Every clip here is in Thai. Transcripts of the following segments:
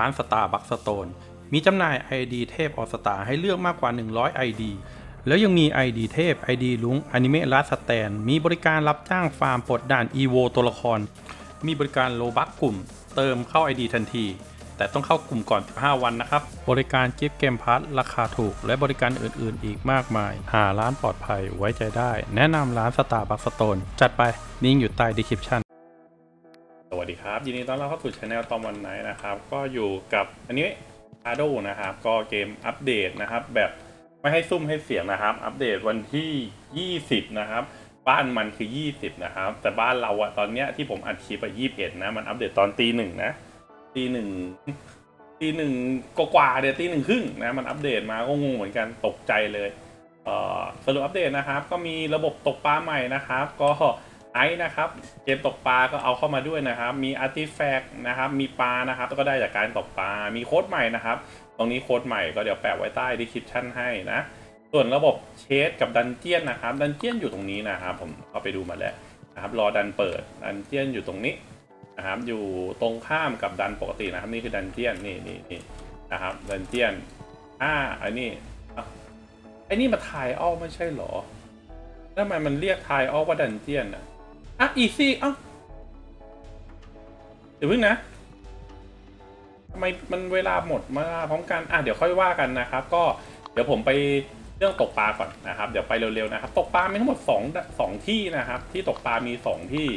ร้านสตาร์บัคสโตนมีจำหน่าย ID เทพออสตาให้เลือกมากกว่า 100 ID แล้วยังมี ID เทพ ID ลุงอนิเมะลัสแตน มีบริการรับจ้างฟาร์มปลดด่าน EVO ตัวละคร มีบริการโลบักกลุ่ม เติมเข้า ID ทันที แต่ต้องเข้ากลุ่มก่อน 15 วันนะครับ บริการกิฟต์เกมพัทราคาถูก และบริการอื่นๆ อีกมากมาย หาร้านปลอดภัยไว้ใจได้ แนะนำร้านสตาร์บัคสโตนจัดไปลิงก์อยู่ใต้ดีคริปชั่น ดีครับ ยินดีต้อนรับเข้าสู่ช anel ตอมวันไหนนะครับ ก็อยู่กับอันนี้อาโดนะครับ ก็เกมอัปเดตนะครับ แบบไม่ให้ซุ่มให้เสียงนะครับ อัปเดตวันที่ 20 นะครับ บ้านมันคือ 20 นะครับ แต่บ้านเราอะตอนเนี้ยที่ผมอัดคลิปอะ21 นะ มันอัปเดตตอนตีหนึ่งนะตีหนึ่งตีหนึ่งกว่าเดี๋ยวตีหนึ่งครึ่งนะมันอัปเดตมาก็งงเหมือนกันตกใจเลยเออสรุปอัปเดตนะครับ ก็มีระบบตกปลาใหม่นะครับ ก็ ไอซ์นะครับเกมตกปลาก็เอาเข้ามาด้วยนะครับ มีอาร์ติแฟกต์นะครับ มีปลานะครับแล้วก็ได้จากการตกปลา มีโค้ดใหม่นะครับ ตรงนี้โค้ดใหม่ก็เดี๋ยวแปะไว้ใต้ดีคริปชั่นให้นะ ส่วนระบบเชสกับดันเจียนนะครับ ดันเจียนอยู่ตรงนี้นะครับ ผมเอาไปดูมาแล้วนะครับรอดันเปิดดันเจียนอยู่ตรงนี้นะครับ อยู่ตรงข้ามกับดันปกตินะครับ นี่คือดันเจียนนี่นี่นี่นะครับดันเจียนอ่าอันนี้อ่ไอ้นี่มาทายอ้อไม่ใช่เหรอทำไมมันเรียกทายอ้อว่าดันเจียนอะ อะอีซี่เอ้าเดี๋ยวพึ่งนะทำไมมันเวลาหมดมาพร้อมกันอะเดี๋ยวค่อยว่ากันนะครับ ก็เดี๋ยวผมไปเรื่องตกปลาก่อนนะครับ เดี๋ยวไปเร็วๆนะครับ ตกปลามีทั้งหมด2งที่นะครับ ที่ตกปลามี 2 ที่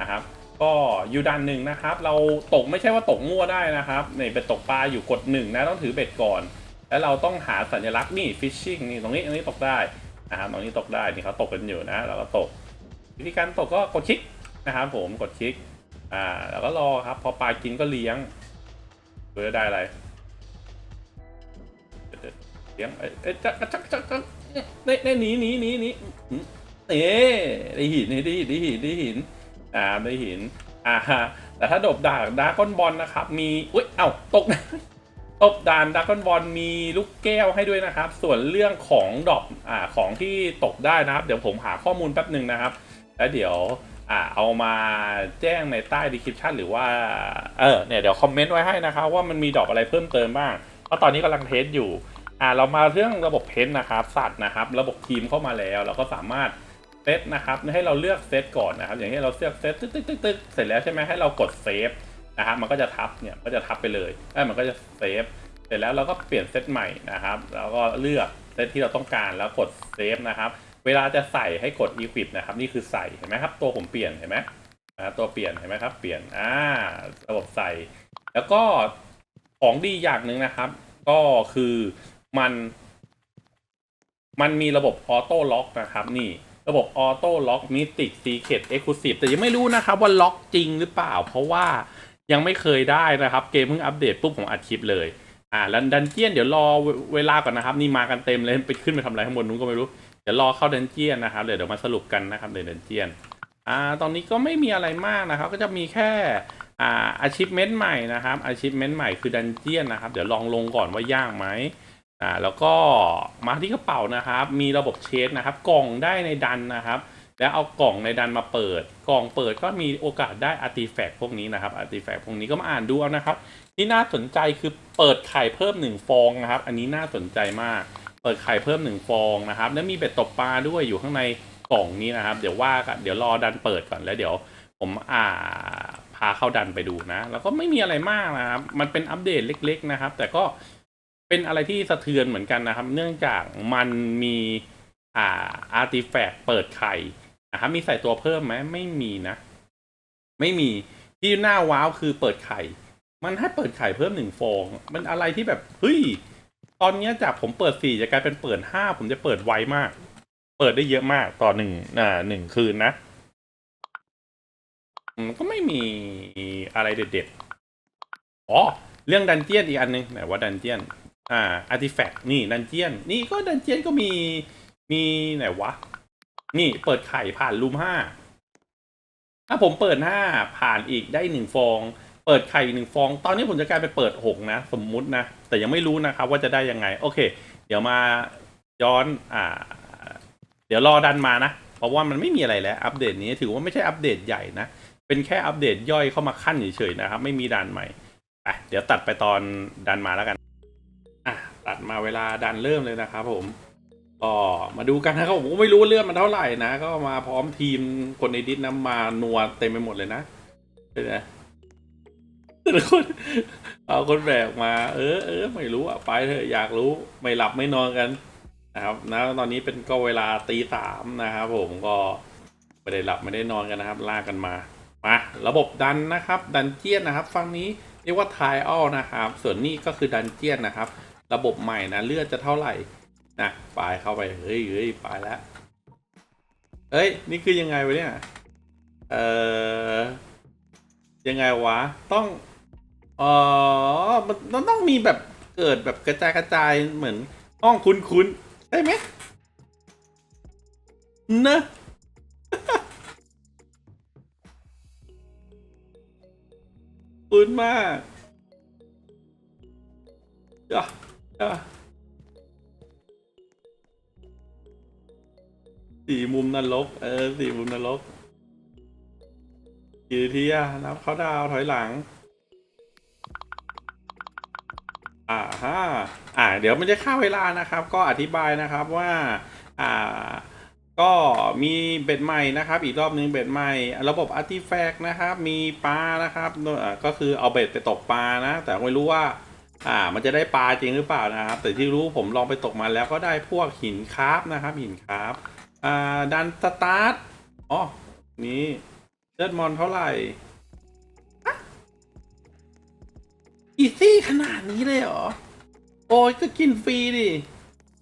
นะครับ ก็อยู่ด้านหนึ่งนะครับ เราตกไม่ใช่ว่าตกมั่วได้นะครับนี่เป็นตกปลาอยู่กดหนึ่งนะต้องถือเบ็ดก่อน แล้วเราต้องหาสัญลักษณ์นี่ fishing นี่ตรงนี้ตรงนี้ตกได้นะครับตรงนี้ตกได้นี่เขาตกกันอยู่นะ เราก็ตก วิธีการตกก็กดคลิกนะครับผมกดคลิก อ่า แล้วก็รอครับ พอปลากินก็เลี้ยงดูจะได้อะไรเลี้ยงเอ้ยจักจักจักจักเน่เน่หนีหนีหนีหนีเอ๊ได้หินได้หินได้หินได้หินอ่าได้หินอ่าแต่ถ้าดบด่างดาก้อนบอลนะครับ มีอุ้ยเอ้าตกตบด่านดักกอนบอลมีลูกแก้วให้ด้วยนะครับ ส่วนเรื่องของดอกอ่าของที่ตกได้นะครับ เดี๋ยวผมหาข้อมูลแป๊บหนึ่งนะครับ แล้วเดี๋ยวอ่าเอามาแจ้งในใต้ดีคริปชันหรือว่า เออเนี่ยเดี๋ยวคอมเมนต์ไว้ให้นะครับว่ามันมีดอกอะไรเพิ่มเติมบ้างเพราะตอนนี้กำลังเทสอยู่อ่าเรามาเรื่องระบบเพ้นท์นะครับ สัตว์นะครับ ระบบทีมเข้ามาแล้ว เราก็สามารถเซตนะครับให้เราเลือกเซตก่อนนะครับ อย่างที่เราเลือกเซตตึ๊กตึ๊กตึ๊กตึ๊กเสร็จแล้วใช่ไหมให้เรากดเซฟนะครับมันก็จะทับเนี่ยก็จะทับไปเลยเอ้มันก็จะเซฟเสร็จแล้วเราก็เปลี่ยนเซตใหม่นะครับ แล้วก็เลือกเซตที่เราต้องการแล้วกดเซฟนะครับ เวลาจะใส่ให้กด equip นะครับ นี่คือใส่เห็นไหมครับ ตัวผมเปลี่ยนเห็นไหมตัวเปลี่ยนเห็นไหมครับ เปลี่ยนอ่าระบบใส่ แล้วก็ของดีอย่างหนึ่งนะครับ ก็คือมัน มันมีระบบออโต้ล็อกนะครับ นี่ระบบออโต้ล็อกมิติกซีเคดเอ็กซ์คลูซีฟแต่ยังไม่รู้นะครับว่าล็อกจริงหรือเปล่า เพราะว่ายังไม่เคยได้นะครับ เกมเพิ่งอัปเดตปุ๊บผมอัดคลิปเลย อ่าแล้วดันเจียนเดี๋ยวรอเวลาก่อนนะครับ นี่มากันเต็มเลยไปขึ้นไปทำอะไรข้างบนนู้นก็ไม่รู้ เดี๋ยวรอเข้าดันเจียนนะครับเดี๋ยวเดี๋ยวมาสรุปกันนะครับในดันเจียนอ่าตอนนี้ก็ไม่มีอะไรมากนะครับ ก็จะมีแค่อ่าอาชีพเมนต์ใหม่นะครับอาชีพเมนต์ใหม่คือดันเจียนนะครับ เดี๋ยวลองลงก่อนว่ายากไหมอ่าแล้วก็มาที่กระเป๋านะครับ มีระบบเชสนะครับ กล่องได้ในดันนะครับ แล้วเอากล่องในดันมาเปิด กล่องเปิดก็มีโอกาสได้อาร์ติแฟกต์พวกนี้นะครับอาร์ติแฟกต์พวกนี้ก็มาอ่านดูเอานะครับ ที่น่าสนใจคือเปิดไข่เพิ่มหนึ่งฟองนะครับ อันนี้น่าสนใจมาก เปิดไข่เพิ่มหนึ่งฟองนะครับ แล้วมีเบ็ดตบปลาด้วยอยู่ข้างในกล่องนี้นะครับ เดี๋ยวว่ากันเดี๋ยวรอดันเปิดก่อนแล้วเดี๋ยวผมอ่าพาเข้าดันไปดูนะ แล้วก็ไม่มีอะไรมากนะครับ มันเป็นอัปเดตเล็ก ๆ นะครับ แต่ก็เป็นอะไรที่สะเทือนเหมือนกันนะครับ เนื่องจากมันมีอ่าอาร์ติแฟกต์เปิดไข่นะครับมีใส่ตัวเพิ่มไหมไม่มีนะ ไม่มีที่หน้าว้าวคือเปิดไข่ มันให้เปิดไข่เพิ่มหนึ่งฟอง มันอะไรที่แบบเฮ้ยตอนนี้จากผมเปิดสี่จะกลายเป็นเปิดห้าผมจะเปิดไวมาก เปิดได้เยอะมากต่อหนึ่งอ่าหนึ่งคืนนะก็ไม่มีอะไรเด็ดๆ อ๋อ เรื่องดันเจียนอีกอันหนึงไหนว่าดันเจียน อ่าอาร์ติแฟกต์นี่ดันเจียน นี่ก็ดันเจียนก็มี มีไหนวะ นี่เปิดไข่ผ่านรูมห้า ถ้าผมเปิดห้าผ่านอีกได้หนึ่งฟอง เปิดไข่อีกหนึ่งฟอง ตอนนี้ผมจะกลายไปเปิดหกนะ สมมุตินะ แต่ยังไม่รู้นะครับว่าจะได้ยังไง โอเค เดี๋ยวมาย้อนอ่า เดี๋ยวรอดันมานะ เพราะว่ามันไม่มีอะไรแล้ว อัปเดตนี้ถือว่าไม่ใช่อัปเดตใหญ่นะ เป็นแค่อัปเดตย่อยเข้ามาขั้นเฉยๆนะครับ ไม่มีดันใหม่ไปเดี๋ยวตัดไปตอนดันมาแล้วกัน อะตัดมาเวลาดันเริ่มเลยนะครับผมก็มาดูกันนะครับผมไม่รู้เลื่อนมันเท่าไหร่นะ ก็มาพร้อมทีมคนในดิสนะมานัวเต็มไปหมดเลยนะเป็นไง แต่ละคนเอาคนแบกมา เออเออไม่รู้อะไปเถอะอยากรู้ไม่หลับไม่นอนกันนะครับนะตอนนี้เป็นก็เวลาตีสามนะครับผมก็ไม่ได้หลับไม่ได้นอนกันนะครับลากกันมามาระบบดันนะครับดันเจียนนะครับฝั่งนี้เรียกว่าทายออนะครับ ส่วนนี้ก็คือดันเจียนนะครับ ระบบใหม่นะเลือดจะเท่าไหร่นะปลายเข้าไปเฮ้ยเฮ้ยปลายแล้วเฮ้ยนี่คือยังไงวะเนี่ยเอ่อยังไงวะ ต้อง อ๋อ มันต้องมีแบบเกิดแบบกระจายกระจายเหมือนห้องคุ้นคุ้นๆใช่ไหมเนะคุ้นมากจ้ะจ้ะสี่มุมนรก เออสี่มุมนรกกี่ทีอะนับเขาดาวถอยหลัง อ่าฮะอ่า เดี๋ยวมันจะค่าเวลานะครับ ก็อธิบายนะครับว่าอ่าก็มีเบ็ดใหม่นะครับ อีกรอบนึงเบ็ดใหม่ ระบบอาร์ติแฟกต์นะครับ มีปลานะครับก็คือเอาเบ็ดไปตกปลานะ แต่ไม่รู้ว่า อ่า มันจะได้ปลาจริงหรือเปล่านะครับ แต่ที่รู้ผมลองไปตกมาแล้วก็ได้พวกหินคราฟนะครับ หินคราฟอ่าดันสตาร์ทอ๋อนี่เลือดมอนเท่าไหร่ อีซี่ขนาดนี้เลยเหรอ โอ้ยก็กินฟรีดิ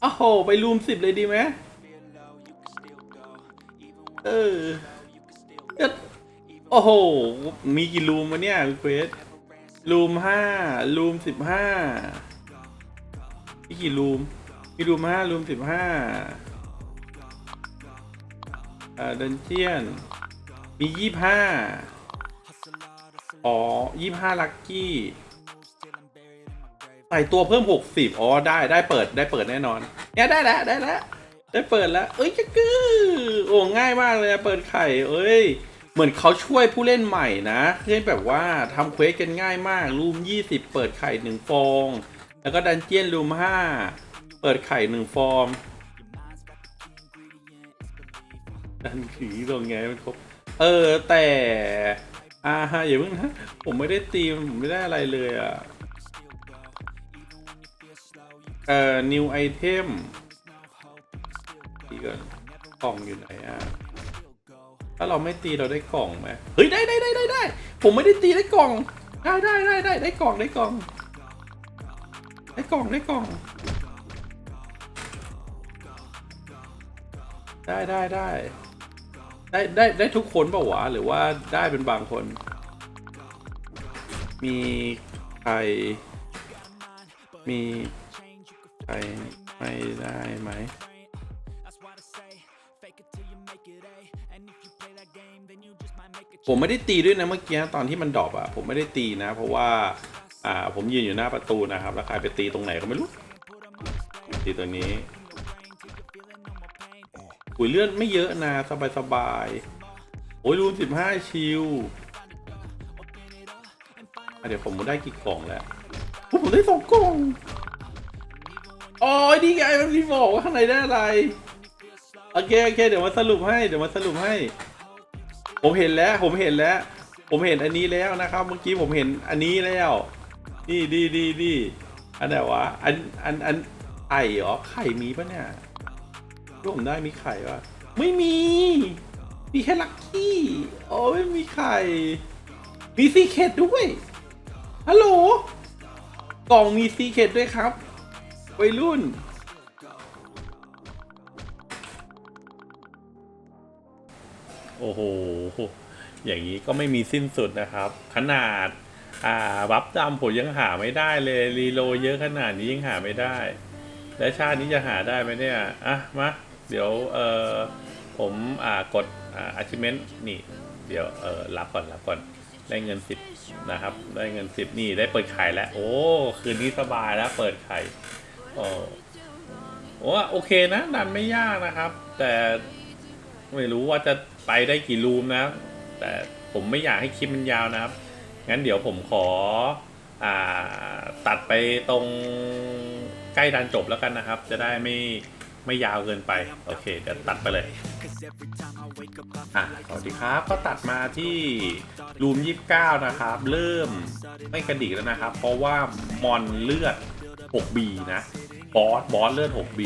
โอ้โห ไปรูมสิบเลยดีไหมเออโอ้โห มีกี่รูมวะเนี่ยเควสรูมห้ารูมสิบห้ามีกี่รูม มีรูมห้ารูมสิบห้าอ่าดันเจียน มียี่ห้าอ๋อยี่ห้าลักกี้ ใส่ตัวเพิ่มหกสิบอ๋อได้ได้เปิดได้เปิดแน่นอนเนี่ยได้แล้วได้แล้วได้เปิดแล้วเอ้ยจะกือโอ้ง่ายมากเลยอะเปิดไข่เอ้ย เหมือนเขาช่วยผู้เล่นใหม่นะให้แบบว่าทำเควสกันง่ายมากรูมยี่สิบเปิดไข่หนึ่งฟอง แล้วก็ดันเจียนรูมห้าเปิดไข่หนึ่งฟองดันผีตรงไงมันครบเออแต่อ่าฮะอย่าเพิ่งนะผมไม่ได้ตีมผมไม่ได้อะไรเลยอะ เอ่อ new item ตีก่อนกล่องอยู่ไหนอะ ถ้าเราไม่ตีเราได้กล่องไหมเฮ้ย ได้ได้ได้ได้ได้ ผมไม่ได้ตีได้กล่อง ได้ได้ได้ได้ได้กล่องได้กล่อง ได้กล่องได้กล่อง ได้ได้ได้ได้ได้ได้ทุกคนเปล่าวะหรือว่าได้เป็นบางคน มีใคร มีใครไม่ได้ไหม ผมไม่ได้ตีด้วยนะเมื่อกี้ตอนที่มันดรอปอะผมไม่ได้ตีนะ เพราะว่า อ่า ผมยืนอยู่หน้าประตูนะครับ แล้วใครไปตีตรงไหนก็ไม่รู้ ตีตัวนี้อุยเลื่อนไม่เยอะนะ สบายสบายๆโอ้ยรูมสิบห้าชิวเดี๋ยวผมได้กี่กล่องแล้ว ผมได้สองกล่องอ๋อนี่ไงมันมีบอกว่าข้างในได้อะไร โอเคโอเค เดี๋ยวมาสรุปให้ เดี๋ยวมาสรุปให้ ผมเห็นแล้ว ผมเห็นแล้ว ผมเห็นอันนี้แล้วนะครับ เมื่อกี้ผมเห็นอันนี้แล้ว นี่ดีดีดีอันไหนวะ อัน อัน อัน ไข่เหรอ ไข่มีปะเนี่ยรูผมได้มีไข่ปะไม่มี มีแค่ลักกี้โอ้ไม่มีไข่ มีซีเคดด้วย ฮัลโหล กล่องมีซีเคดด้วยครับวัยรุ่น โอ้โห อย่างนี้ก็ไม่มีสิ้นสุดนะครับ ขนาด อ่า บัฟดำผมยังหาไม่ได้เลย รีโลเยอะขนาดนี้ยังหาไม่ได้ และชาตินี้จะหาได้ไหมเนี่ย อะ มา เดี๋ยว เออผม อ่า กด อ่า achievement นี่ เดี๋ยว เออรับก่อน รับก่อน ได้เงินสิบนะครับ ได้เงินสิบนี่ได้เปิดไข่แล้ว โอ้คืนนี้สบายแล้วเปิดไข่โอ้โอ้โอเคนะดันไม่ยากนะครับ แต่ไม่รู้ว่าจะไปได้กี่รูมนะ แต่ผมไม่อยากให้คลิปมันยาวนะครับ งั้นเดี๋ยวผมขออ่าตัดไปตรงใกล้ดันจบแล้วกันนะครับ จะได้ไม่ไม่ยาวเกินไป โอเคเดี๋ยวตัดไปเลยอะสวัสดีครับก็ตัดมาที่ รูม 29 นะครับ เริ่มไม่กระดิกแล้วนะครับ เพราะว่ามอนเลือด 6B นะบอสบอสเลือด 6B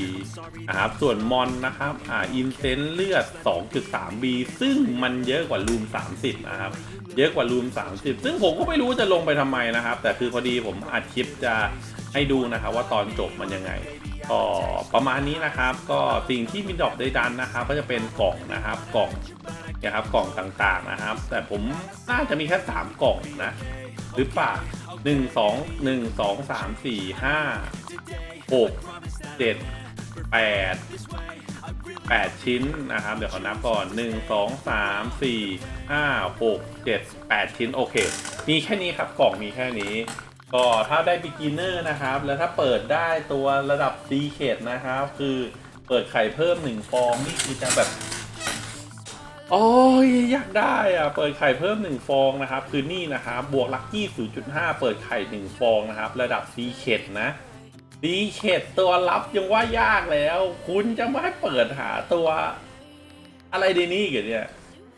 นะครับ ส่วนมอนนะครับอ่าอินเซนเลือด 2.3B ซึ่งมันเยอะกว่ารูม 30 นะครับ เยอะกว่ารูม 30 ซึ่งผมก็ไม่รู้จะลงไปทำไมนะครับ แต่คือพอดีผมอัดคลิปจะให้ดูนะครับว่าตอนจบมันยังไง ก็ประมาณนี้นะครับ ก็สิ่งที่มีดอกได้ดันนะครับ ก็จะเป็นกล่องนะครับกล่องนะครับกล่องต่างๆนะครับ แต่ผมน่าจะมีแค่3กล่องนะหรือเปล่าหนึ่งสองหนึ่งสองสามสี่ห้าหกเจ็ดแปดแปดชิ้นนะครับ เดี๋ยวขอนับก่อนหนึ่งสองสามสี่ห้าหกเจ็ดแปดชิ้น โอเค มีแค่นี้ครับ กล่องมีแค่นี้ ก็ถ้าได้ beginner นะครับ แล้วถ้าเปิดได้ตัวระดับ d ีเคนะครับ คือเปิดไข่เพิ่มหนึ่งฟองนี่คือจะแบบ โอ้ยอยากได้อะเปิดไข่เพิ่ม1ฟองนะครับ คือนี่นะครับ บวกลักกี้0.5 เปิดไข่1ฟองนะครับ ระดับซีเคดนะซีเคดตัวรับยังว่ายากแล้ว คุณจะไม่ให้เปิดหาตัว อะไรในนี้กันเนี่ย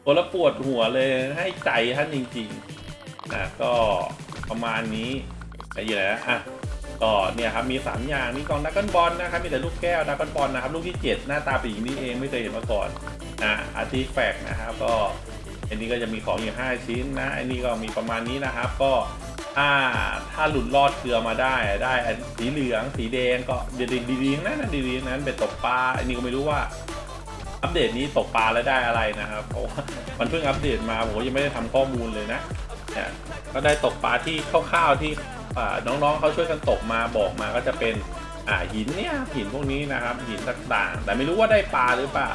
ตัวละปวดหัวเลยให้ใจท่านจริงๆนะก็ประมาณนี้ ไรอยู่นะอะก็เนี่ยครับมี 3 อย่างมีกองดักกอนบอลนะครับมีแต่ลูกแก้วดักกอนบอลนะครับลูกที่ 7 หน้าตาเป็นอย่างนี้เองไม่เคยเห็นมาก่อนนะอาร์ติแฟกนะครับก็อันนี้ก็จะมีของอยู่ 5 ชิ้นนะอันนี้ก็มีประมาณนี้นะครับ ก็ถ้าถ้าหลุดรอดเกลือมาได้ได้สีเหลืองสีแดงก็ดีดีดีๆนั้นนะดีๆนั้นเป็นตกปลาอันนี้ก็ไม่รู้ว่าอัปเดตนี้ตกปลาแล้วได้อะไรนะครับเพราะว่ามันเพิ่งอัปเดตมาผมยังไม่ได้ทำข้อมูลเลยนะเนี่ยก็ได้ตกปลาที่คร่าวๆที่ น้องๆเขาช่วยกันตกมาบอกมาก็จะเป็นหินเนี่ยหินพวกนี้นะครับหินต่างๆ แต่ไม่รู้ว่าได้ปลาหรือเปล่า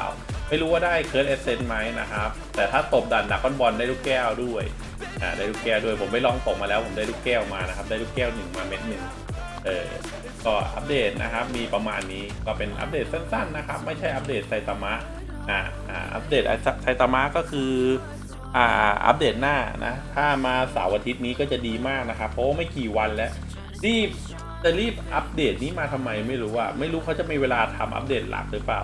ไม่รู้ว่าได้เคิร์ดเอเซนไหมนะครับ แต่ถ้าตบดันดักบอลได้ลูกแก้วด้วยได้ลูกแก้วด้วยผมไปลองตกมาแล้วผมได้ลูกแก้วมานะครับ ได้ลูกแก้วหนึ่งมาเม็ดหนึ่งเออก็อัปเดตนะครับมีประมาณนี้ก็เป็นอัปเดตสั้นๆนะครับ ไม่ใช่อัปเดตไซตามะอ่าอ่าอัปเดตไซตามะก็คือ อัปเดตหน้านะ ถ้ามาเสาร์อาทิตย์นี้ก็จะดีมากนะครับ เพราะว่าไม่กี่วันแล้วรีบจะรีบอัปเดตนี้มาทำไมไม่รู้อะไม่รู้เขาจะมีเวลาทำอัปเดตหลักหรือเปล่า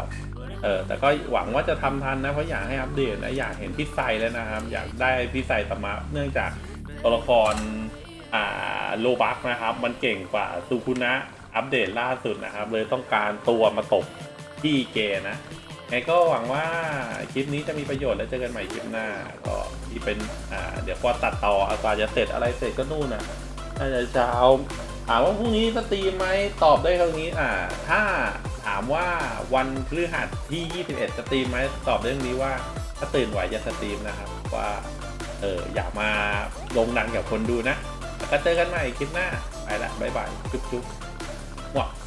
เออ แต่ก็หวังว่าจะทำทันนะ เพราะอยากให้อัปเดตนะ อยากเห็นพี่ไซแล้วนะครับ อยากได้พี่ไซตามะเนื่องจากตัวละคร อ่า โลบักนะครับ มันเก่งกว่าซูคุนะอัปเดตล่าสุดนะครับ เลยต้องการตัวมาตบที่เกนะ ไงก็หวังว่าคลิปนี้จะมีประโยชน์แล้วเจอกันใหม่คลิปหน้า ก็ที่เป็นอ่าเดี๋ยวพอตัดต่ออากว่าจะเสร็จอะไรเสร็จก็นู่นนะน่าจะเช้าถามว่าพรุ่งนี้สตรีมไหมตอบได้เท่านี้อ่า ถ้าถามว่าวันพฤหัสที่ 21 สตรีมไหมตอบเรื่องนี้ว่า ถ้าตื่นไหวจะสตรีมนะครับ ว่าเอออยากมาลงหนังกับคนดูนะแล้วก็เจอกันใหม่คลิปหน้าไปละบ๊ายบายจุ๊บจุ๊บวะทูสวรรค์จะมา